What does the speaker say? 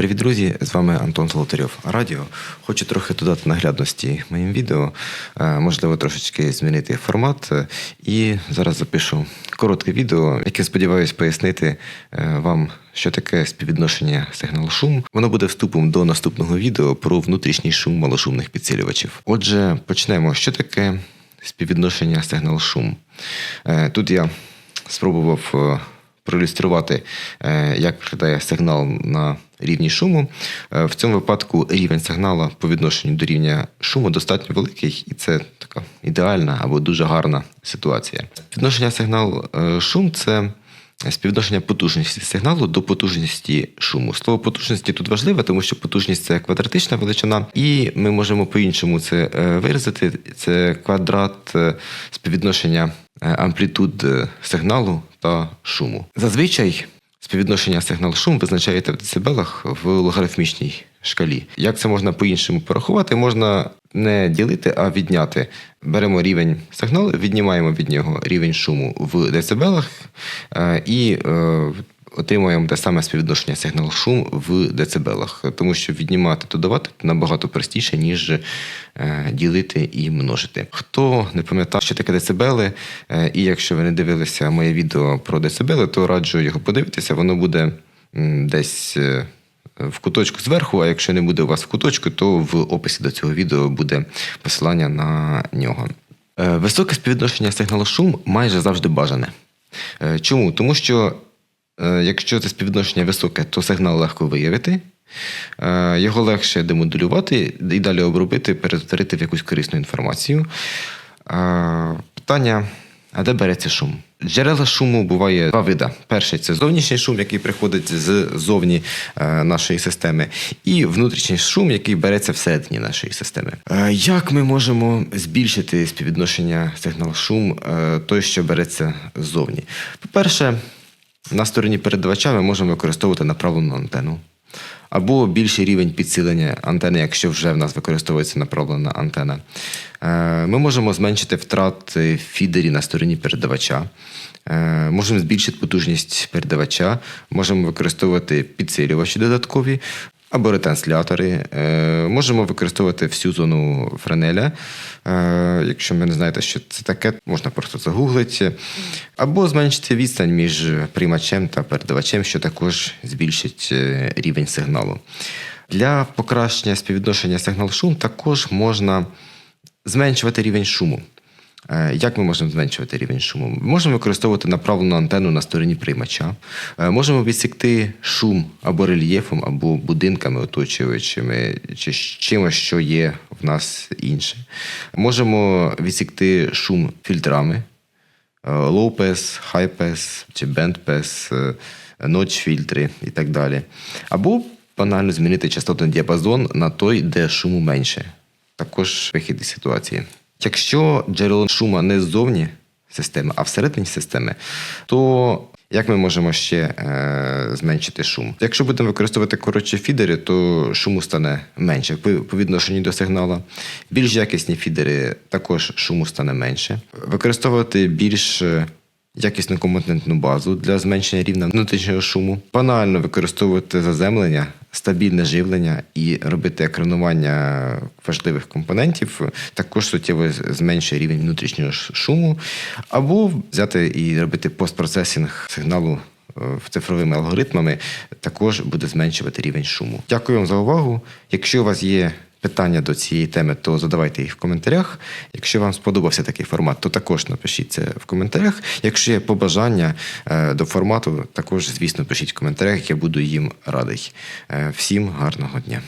Привіт, друзі! З вами Антон Золотарьов. Радіо. Хочу трохи додати наглядності моїм відео, е, можливо, трошечки змінити формат. І зараз запишу коротке відео, яке сподіваюся пояснити е, вам, що таке співвідношення сигнал-шум. Воно буде вступом до наступного відео про внутрішній шум малошумних підсилювачів. Отже, почнемо. Що таке співвідношення сигнал-шум? Е, Тут я спробував. Е, проілюструвати, е, як виглядає сигнал на рівні шуму. Е, В цьому випадку рівень сигнала по відношенню до рівня шуму достатньо великий, і це така ідеальна або дуже гарна ситуація. Відношення сигнал-шум це. Співвідношення потужності сигналу до потужності шуму. Слово потужності тут важливе, тому що потужність це квадратична величина, і ми можемо по-іншому це е, виразити. Це квадрат е, співвідношення е, амплітуд е, сигналу та шуму. Зазвичай співвідношення сигнал-шум визначаєте в децибелах в логарифмічній шкалі. Як це можна по-іншому порахувати? Можна не ділити, а відняти. Беремо рівень сигналу, віднімаємо від нього рівень шуму в децибелах е, і е, отримуємо те саме співвідношення сигнал-шум в децибелах. Тому що віднімати, додавати набагато простіше, ніж е, ділити і множити. Хто не пам'ятав, що таке децибели, е, і якщо ви не дивилися моє відео про децибели, то раджу його подивитися. Воно буде десь. е, в куточку зверху, а якщо не буде у вас в куточку, то в описі до цього відео буде посилання на нього. Високе співвідношення сигналу-шум майже завжди бажане. Чому? Тому що якщо це співвідношення високе, то сигнал легко виявити, е, його легше демодулювати і далі обробити, перетворити в якусь корисну інформацію. Е, Питання. А де береться шум? Джерела шуму буває два вида. Перший це зовнішній шум, який приходить ззовні е, нашої системи, і внутрішній шум, який береться всередині нашої системи. Е, як ми можемо збільшити співвідношення сигнал-шум, е, той, що береться ззовні? По-перше, на стороні передавача ми можемо використовувати направлену антенну. Або більший рівень підсилення антени, якщо вже в нас використовується направлена антена. Е, Ми можемо зменшити втрати фідерів фідері на стороні передавача. Е, Можемо збільшити потужність передавача, можемо використовувати підсилювачі додаткові або ретранслятори. Е, Можемо використовувати всю зону френеля. Е, Якщо ви не знаєте, що це таке, можна просто загуглити. Або зменшити відстань між приймачем та передавачем, що також збільшить е, рівень сигналу. Для покращення співвідношення сигнал-шум також можна зменшувати рівень шуму. Е, Як ми можемо зменшувати рівень шуму? Можемо використовувати направлену антенну на стороні приймача. Е, Можемо відсікти шум або рельєфом, або будинками оточуючими, чи чимось, що є в нас інше. Можемо відсікти шум фільтрами, е, low pass, high pass чи band pass, е, notch фільтри і так далі. Або банально змінити частотний діапазон на той, де шуму менше. Також вихід із ситуації. Якщо джерело шума не ззовні системи, а всередині системи, то як ми можемо ще е, зменшити шум? Якщо будемо використовувати коротші фідери, то шуму стане менше по, відношенню до сигналу. Більш якісні фідери також шуму стане менше. Використовувати більш е, якісну компонентну базу для зменшення рівня внутрішнього шуму, банально використовувати заземлення, стабільне живлення і робити екранування важливих компонентів, також суттєво зменшує рівень внутрішнього шуму, або взяти і робити постпроцесінг сигналу. е, Цифровими алгоритмами також буде зменшувати рівень шуму. Дякую вам за увагу. Якщо у вас є питання до цієї теми, то задавайте їх в коментарях. Якщо вам сподобався такий формат, то також напишіть це в коментарях. Якщо є побажання е, до формату, також, звісно, пишіть в коментарях, я буду їм радий. Е, Всім гарного дня.